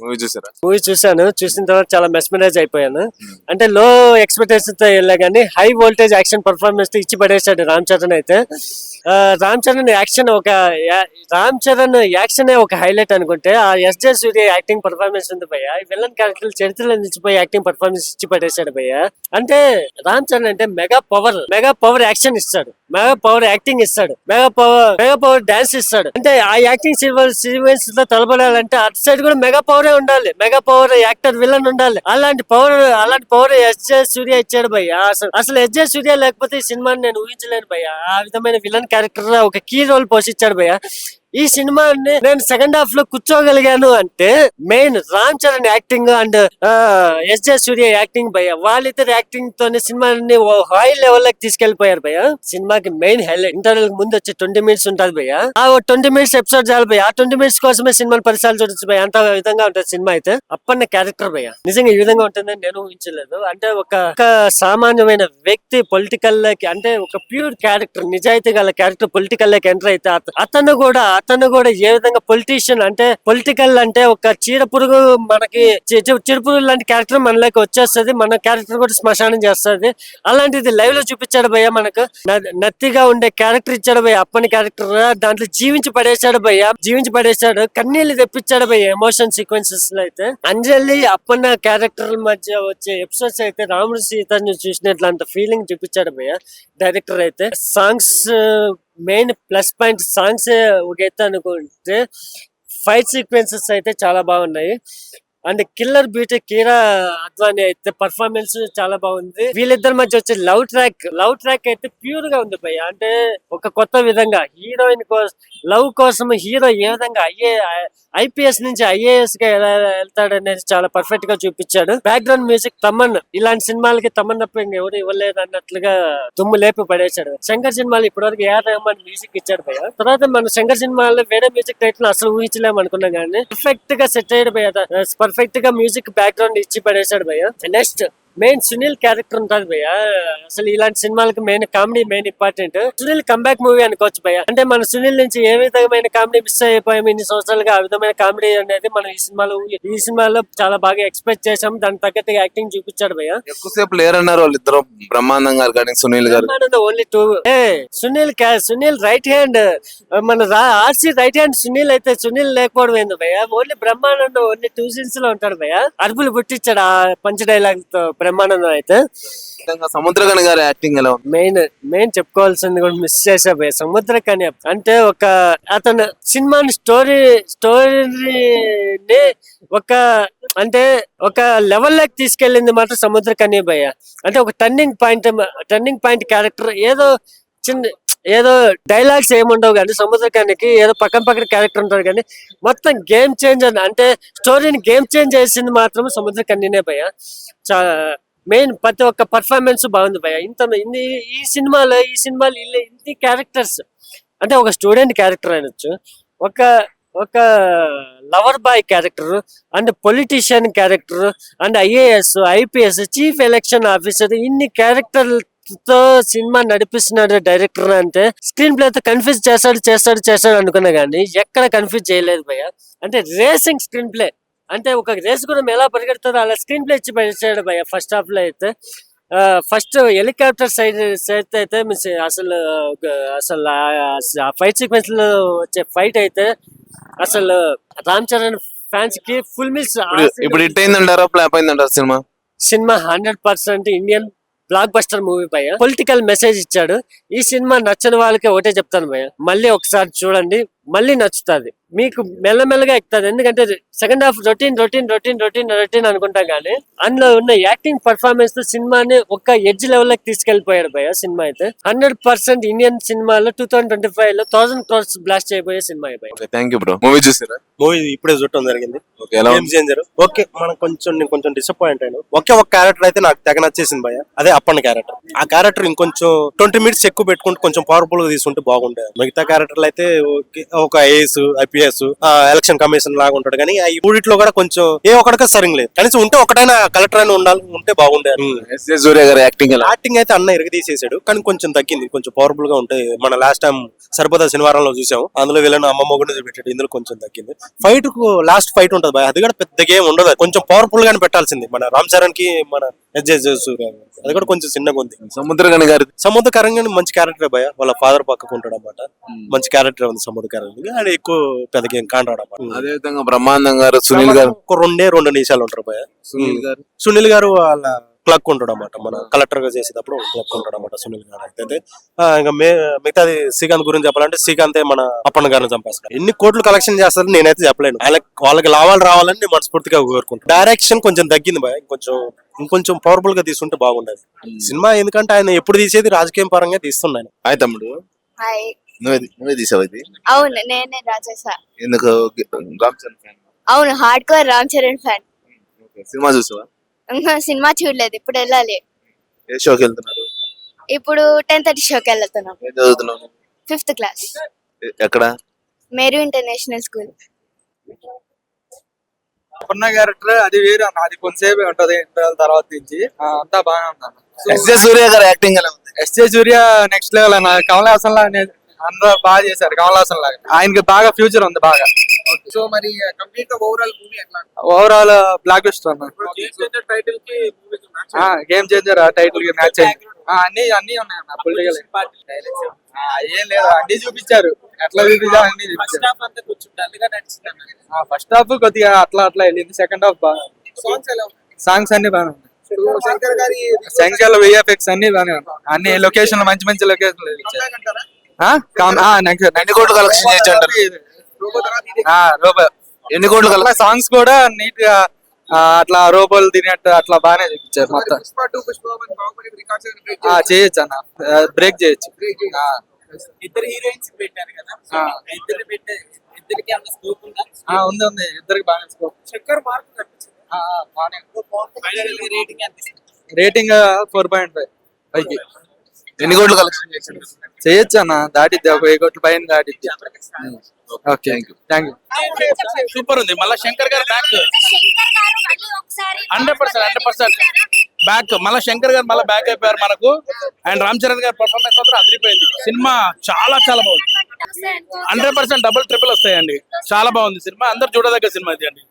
Movie చూసారా? Movie చూశాను. చూసిన తర్వాత చాలా మెస్మరైజ్ అయిపోయాను. అంటే లో ఎక్స్పెక్టేషన్తో వెళ్ళా కానీ హై వోల్టేజ్ యాక్షన్ పర్ఫార్మెన్స్తో ఇచ్చి పడేశాడు రామ్ చరణ్ అయితే. రామ్ చరణ్ యాక్షన్ ఒక రామ్ చరణ్ యాక్షన్ ఒక హైలైట్ అనుకుంటే ఆ S J Surya acting performance ఉంది భయ్య. విలన్ క్యారెక్టర్ చరిత్రలో నిలిచిపోయి యాక్టింగ్ పర్ఫార్మెన్స్ ఇచ్చి పడేశాడు భయ్య. అంటే రామ్ చరణ్ అంటే mega power mega power action ఇస్తాడు. మెగా పవర్ యాక్టింగ్ ఇస్తాడు. Mega power mega power dance ఇస్తాడు. అంటే ఆ యాక్టింగ్ సీక్వెన్స్లో తలబడాలంటే అటు సైడ్ కూడా మెగా పవరే ఉండాలి. మెగా పవర్ యాక్టర్ విలన్ ఉండాలి. అలాంటి పవర్ అలాంటి పవర్ ఎస్ జే సూర్య ఇచ్చాడు భయ్య. అసలు అసలు ఎస్ జే సూర్య లేకపోతే ఈ సినిమాని నేను ఊహించలేను భయ్య. ఆ విధమైన విలన్ క్యారెక్టర్ ఒక కీ రోల్ పోషించాడు భయ్య. ఈ సినిమాని నేను సెకండ్ హాఫ్లో కూర్చోగలిగాను అంటే main Ram Charan acting and S J Surya acting భయ వాళ్ళిద్దరు యాక్టింగ్ తోనే సినిమాని హై లెవెల్లోకి తీసుకెళ్ళిపోయారు భయ సినిమాకి మెయిన్ హైలైట్ ఇంటర్వెల్ ముందు వచ్చే ట్వంటీ మినిట్స్ ఉంటుంది భయ ఆ ట్వంటీ మినిట్స్ ఎపిసోడ్ చాలు భయ ఆ ట్వంటీ మినిట్స్ కోసమే సినిమాని పరిసరాలు చూడొచ్చు భయ అంత విధంగా ఉంటుంది సినిమా అయితే. అప్పన్న క్యారెక్టర్ భయ నిజంగా ఈ విధంగా ఉంటుందని నేను ఊహించలేదు. అంటే ఒక సామాన్యమైన వ్యక్తి పొలిటికల్ లకి అంటే ఒక ప్యూర్ క్యారెక్టర్ నిజాయితీ గల క్యారెక్టర్ పొలిటికల్ లకి ఎంటర్ అయితే అతను కూడా అతను కూడా ఏ విధంగా పొలిటీషియన్ అంటే పొలిటికల్ అంటే ఒక చీడ పురుగు మనకి చి- చీడ పురుగు లాంటి క్యారెక్టర్ మనలోకి వచ్చేస్తది. మన క్యారెక్టర్ కూడా శ్మశానం చేస్తది. అలాంటిది లైవ్లో చూపించాడు భయ్య మనకు. నత్తిగా ఉండే క్యారెక్టర్ ఇచ్చాడు భయ్య. అప్పని క్యారెక్టర్ దాంట్లో జీవించి పడేశాడు భయ్య. జీవించి పడేశాడు. కన్నీళ్ళు తెప్పించాడు భయ్య ఎమోషన్ సీక్వెన్సెస్లో అయితే. అంజలి అప్పన్న క్యారెక్టర్ మధ్య వచ్చే ఎపిసోడ్స్ అయితే రాముడు సీతని చూసినట్లు అంత ఫీలింగ్ చూపించాడు భయ్య. డైరెక్టర్ అయితే. Songs main plus point songs ఒకైతే అనుకుంటే ఫైట్ సీక్వెన్సెస్ అయితే చాలా బాగున్నాయి. అండ్ కిల్లర్ బ్యూటీ కీరా అద్వాని అయితే పర్ఫార్మెన్స్ చాలా బాగుంది. వీళ్ళిద్దరి మధ్య వచ్చే లవ్ ట్రాక్ లవ్ ట్రాక్ అయితే ప్యూర్గా ఉంది భయ్య. అంటే ఒక కొత్త విధంగా హీరోయిన్ కోసం లవ్ కోసం హీరో ఏ విధంగా ఐఏ ఐపీఎస్ నుంచి ఐఏఎస్గా ఎలా వెళ్తాడనేది చాలా పర్ఫెక్ట్గా చూపించాడు. బ్యాక్గ్రౌండ్ మ్యూజిక్ తమన్ ఇలాంటి సినిమాలకి తమన్ తప్ప ఎవరు ఇవ్వలేదు అన్నట్లుగా దుమ్ము లేపి పడేశాడు. శంకర్ సినిమాలు ఇప్పటివరకు ఏఆర్ రెహమాన్ మ్యూజిక్ ఇచ్చాడు భయ్య? తర్వాత మన శంకర్ సినిమాలో వేరే మ్యూజిక్ టైటిల్ అసలు ఊహించలేము అనుకున్నాం కానీ పర్ఫెక్ట్గా సెట్ అయ్యాడు భయ్య. పర్ఫెక్ట్గా మ్యూజిక్ బ్యాక్గ్రౌండ్ ఇచ్చి పడేశాడు భయ్య. నెక్స్ట్ మెయిన్ సునీల్ క్యారెక్టర్ ఉంటుంది భయ్య. అసలు ఇలాంటి సినిమాలకు main comedy main important Sunil comeback movie అనుకోవచ్చు భయ్య. అంటే మన సునీల్ నుంచి ఏ విధమైన కామెడీ మిస్ అయిపోయాము ఇన్ని సంవత్సరాలుగా ఆ విధమైన కామెడీ అనేది మనం ఈ సినిమాలో ఈ సినిమాలో చాలా బాగా ఎక్స్పెక్ట్ చేసాం దాని తగ్గట్టుగా యాక్టింగ్ చూపించాడు భయ్య. ఎక్కువసేపు లేరన్నారు వాళ్ళిద్దరు బ్రహ్మానందం గారు కానీ Sunil garu. Only to a Sunil Sunil right hand మన ఆర్సీ రైట్ హ్యాండ్ సునీల్ అయితే సునీల్ లేకపోవడం ఏంది భయ్య. ఓన్లీ బ్రహ్మానందం ఓన్లీ టూ సీన్స్లో ఉంటాడు భయ్య. అరుపులు పుట్టించాడు ఆ పంచ్ డైలాగ్తో బ్రహ్మానందం అయితే విధంగా సముద్రగని గారి యాక్టింగ్ ఎలా మెయిన్ మెయిన్ చెప్పుకోవాల్సింది కూడా మిస్ చేసా భయ్య సముద్ర కన్య అంటే ఒక అతను సినిమాని స్టోరీ స్టోరీని ఒక అంటే ఒక లెవెల్లోకి తీసుకెళ్ళింది మాత్రం సముద్ర కన్య భయ్య. అంటే ఒక turning point turning point character ఏదో చిన్న ఏదో డైలాగ్స్ ఏముండవు కానీ సముద్రకానికి ఏదో పక్కన పక్కన క్యారెక్టర్ ఉంటారు కానీ మొత్తం గేమ్ చేంజ్ అంటే స్టోరీని గేమ్ చేంజ్ చేసింది మాత్రం సముద్ర భయ మెయిన్ ప్రతి ఒక్క పర్ఫార్మెన్స్ బాగుంది భయ ఇంత ఇన్ని ఈ సినిమాలో ఈ సినిమాలు ఇల్లు ఇన్ని క్యారెక్టర్స్ అంటే ఒక స్టూడెంట్ క్యారెక్టర్ అనొచ్చు ఒక ఒక lover boy character and politician character and IAS IPS chief election officer ఇన్ని క్యారెక్టర్ తో సినిమా నడిపిస్తున్నాడు డైరెక్టర్ అంటే స్క్రీన్ ప్లే తో కన్ఫ్యూజ్ చేస్తాడు చేస్తాడు చేస్తాడు అనుకున్నా కానీ ఎక్కడ కన్ఫ్యూజ్ చేయలేదు భయ్య. అంటే రేసింగ్ స్క్రీన్ ప్లే అంటే ఒక రేస్ కూడా ఎలా పరిగెడుతుందో అలా స్క్రీన్ ప్లే ఇచ్చి పెట్టాడు భయ్య ఫస్ట్ హాఫ్లో అయితే. ఫస్ట్ హెలికాప్టర్ సైడ్ సైడ్ అయితే మీన్స్ అసలు అసలు ఆ ఫైట్ సీక్వెన్స్లో వచ్చే ఫైట్ అయితే అసలు రామ్ చరణ్ ఫ్యాన్స్కి ఫుల్ మిల్స్ ఇప్పుడు ఇప్పుడు హిట్ అయిందంటారా ఫ్లాప్ అయిందంటారా సినిమా? Cinema hundred percent Indian blockbuster movie భయ్య. పొలిటికల్ మెసేజ్ ఇచ్చాడు. ఈ సినిమా నచ్చని వాళ్ళకి ఒకటే చెప్తాను భయ్య. మళ్ళీ ఒకసారి చూడండి. మళ్ళీ నచ్చుతుంది. మీకు మెల్లమెల్లగా ఎక్కుతుంది. ఎందుకంటే second half routine routine routine routine routine అనుకుంటాం కానీ అందులో ఉన్న యాక్టింగ్ పర్ఫార్మెన్స్తో సినిమాని ఒక ఎడ్జ్ లెవెల్లోకి తీసుకెళ్ళిపోయాడు భయ్య సినిమా అయితే. హండ్రెడ్ పర్సెంట్ ఇండియన్ సినిమాలో టూ థౌసండ్ ట్వంటీ ఫైవ్లో థౌసండ్ క్రోర్స్ బ్లాస్ట్ అయిపోయే సినిమా థ్యాంక్ యూ బ్రో మూవీ చూసారా? మూవీ ఇప్పుడే చూడటం జరిగింది. ఓకే ఎలా గేమ్ ఉంది? చేంజర్ ఓకే మనం కొంచెం నేను కొంచెం డిసప్పాయింట్ అయ్యాను ఒకే ఒక క్యారెక్టర్ అయితే నాకు తెగ నచ్చేసింది భయ అదే అప్పన్న క్యారెక్టర్ ఆ క్యారెక్టర్ ఇంకొంచెం ట్వంటీ మినిట్స్ ఎక్కువ పెట్టుకుంటే కొంచెం పవర్ఫుల్గా తీసుకుంటే బాగుండేది. మిగతా క్యారెక్టర్లు అయితే ఒక ఐఏఎస్ ఐపీఎస్ ఎలక్షన్ కమిషన్ లాగా ఉంటాడు. కానీ ఈ మూడిట్లో కూడా కొంచెం ఏ ఒక్కడికే సరింగ్ లేదు. కనీసం ఉంటే ఒకటైనా కలెక్టర్ అయినా ఉండాలి ఉంటే సూర్య గారి యాక్టింగ్ యాక్టింగ్ అయితే అన్న తీసేసాడు కానీ కొంచెం తగ్గింది. కొంచెం పవర్ఫుల్గా ఉంటే మన లాస్ట్ టైం సరిపోదా శనివారంలో చూసాము. అందులో వీళ్ళని అమ్మ మొగుడు పెట్టాడు ఇందులో కొంచెం తగ్గింది. ఫైట్కు లాస్ట్ ఫైట్ ఉంటది అది కూడా పెద్ద గేమ్ ఉండదు. కొంచెం పవర్ఫుల్ గానే పెట్టాల్సింది. మన రామ్ చరణ్కి మన అది కూడా కొంచెం చిన్నగా ఉంది. సముద్రగని గారి సముద్రకరంగా మంచి క్యారెక్టర్ భయ వాళ్ళ ఫాదర్ పక్కకు ఉంటాడు అనమాట మంచి క్యారెక్టర్ ఉంది సముద్రకరంగా. ఆయన ఎక్కువ పెద్ద అనమాట. అదే విధంగా బ్రహ్మానందం గారు సునీల్ గారు. ఒక రెండే రెండు నిమిషాలు ఉంటారు భయ సునీల్ గారు. సునీల్ గారు వాళ్ళ క్లక్ ఉంటాడు అనమాట మన కలెక్టర్గా చేసేటప్పుడు క్లక్ ఉంటాడు అనమాట సునీల్ గారు. అయితే ఇంకా మిగతాది శ్రీకాంత్ గురించి చెప్పాలంటే శ్రీకాంతే మన అప్పన్న గారిని చంపేస్తారు ఎన్ని కోట్లు కలెక్షన్ చేస్తారని నేనైతే చెప్పలేను. వాళ్ళకి వాళ్ళకి లాభాలు రావాలని నేను మనస్ఫూర్తిగా కోరుకుంటాను డైరెక్షన్ కొంచెం తగ్గింది భయ ఇంకొంచెం ఇంకొంచెం పవర్ఫుల్గా తీసుకుంటే బాగుండేది. సినిమా ఎందుకంటే ఆయన ఎప్పుడు తీసేది రాజకీయం పరంగా తీస్తున్నాను హాయ్ తమ్ముడు. హాయ్. నువ్వే నువ్వే తీసావు ఇది? అవును నేనే రాజేసా ఎందుకు? రామ్ చరణ్ fan. అవును hardcore Ram Charan fan. సినిమా చూసావా? సినిమా చూడలేదు ఇప్పుడు వెళ్ళాలి. ఏ షోకి వెళ్తున్నారు? ఇప్పుడు టెన్ థర్టీ షోకి వెళ్తున్నాం. ఏం చదువుతున్నావు? Fifth class. ఎక్కడ? Meru international school. ఉన్న క్యారెక్టర్ అది వేరు అన్న అది కొంతసేపు ఉంటది ఇంటర్వెల్ తర్వాత నుంచి. అంతా బాగానే ఉంది ఎస్ జే సూర్య గారు యాక్టింగ్ ఎలా ఉంది? ఎస్జే సూర్య నెక్స్ట్ లెవెల్ అన్న కమల్ హాసన్ లాగా అందరూ బాగా చేశారు కమల్ హాసన్ లాగా. ఆయనకి బాగా ఫ్యూచర్ ఉంది బాగా. సో మరి కంప్లీట్ ఓవరాల్ మూవీ ఎట్లా? ఓవరాల్ బ్లాక్ బస్టర్ అన్న టైటిల్కి గేమ్ చేంజర్ టైటిల్కి మ్యాచ్ అన్ని అన్ని ఉన్నాయి అన్న పొలిటికల్ ఏం లేదు అన్ని చూపించారు. ఎట్లా చూపించారు అన్ని చూపించారు. ఫస్ట్ హాఫ్ కొద్దిగా అట్లా అట్లా వెళ్ళింది. సెకండ్ హాఫ్ బాగా సాంగ్స్ అన్ని బాగా ఉన్నాయి. ఉన్నాయి శంకర్ గారి శంకర్ విఎఫ్ఎక్స్ అన్ని బాగానే ఉన్నాయి. అన్ని లొకేషన్ మంచి మంచి లొకేషన్ ఎన్ని కోట్లు కలెక్షన్ రోబో ఎన్ని కోట్లు కలెక్షన్ సాంగ్స్ కూడా నీట్గా అట్లా రోబోలు తినేట్టు అట్లా బాగానే చూపించారు మొత్తం. చేయొచ్చు అన్న. బ్రేక్ చేయొచ్చు. ఇద్దరు హీరోయిన్స్ పెట్టారు కదా. ఆ. ఇద్దరు పెట్టే ఇద్దరికి అంత స్కోప్ ఉందా? ఆ, ఉంది ఉంది. ఇద్దరికి బాగానే స్కోప్ మార్క్ కనిపించింది? రేటింగ్ ఫోర్ పాయింట్ ఫైవ్ పైకి ఎన్ని కోట్లు కలెక్షన్ చేయొచ్చు చేయొచ్చు అన్న దాటిద్ది ఒక వెయ్యి కోట్ల పైన దాటిద్ది. ఓకే థ్యాంక్ యూ సూపర్ ఉంది. మళ్ళీ Shankar garu back hundred percent hundred percent back మళ్ళీ శంకర్ గారు మళ్ళీ బ్యాక్ అయిపోయారు మనకు. అండ్ రామ్ చరణ్ గారి పర్ఫార్మెన్స్ మాత్రం అదిరిపోయింది. సినిమా చాలా చాలా బాగుంది. హండ్రెడ్ పర్సెంట్ డబుల్ ట్రిపుల్ వస్తాయండి. చాలా బాగుంది సినిమా. అందరు చూడదగ్గ సినిమా ఇది అండి.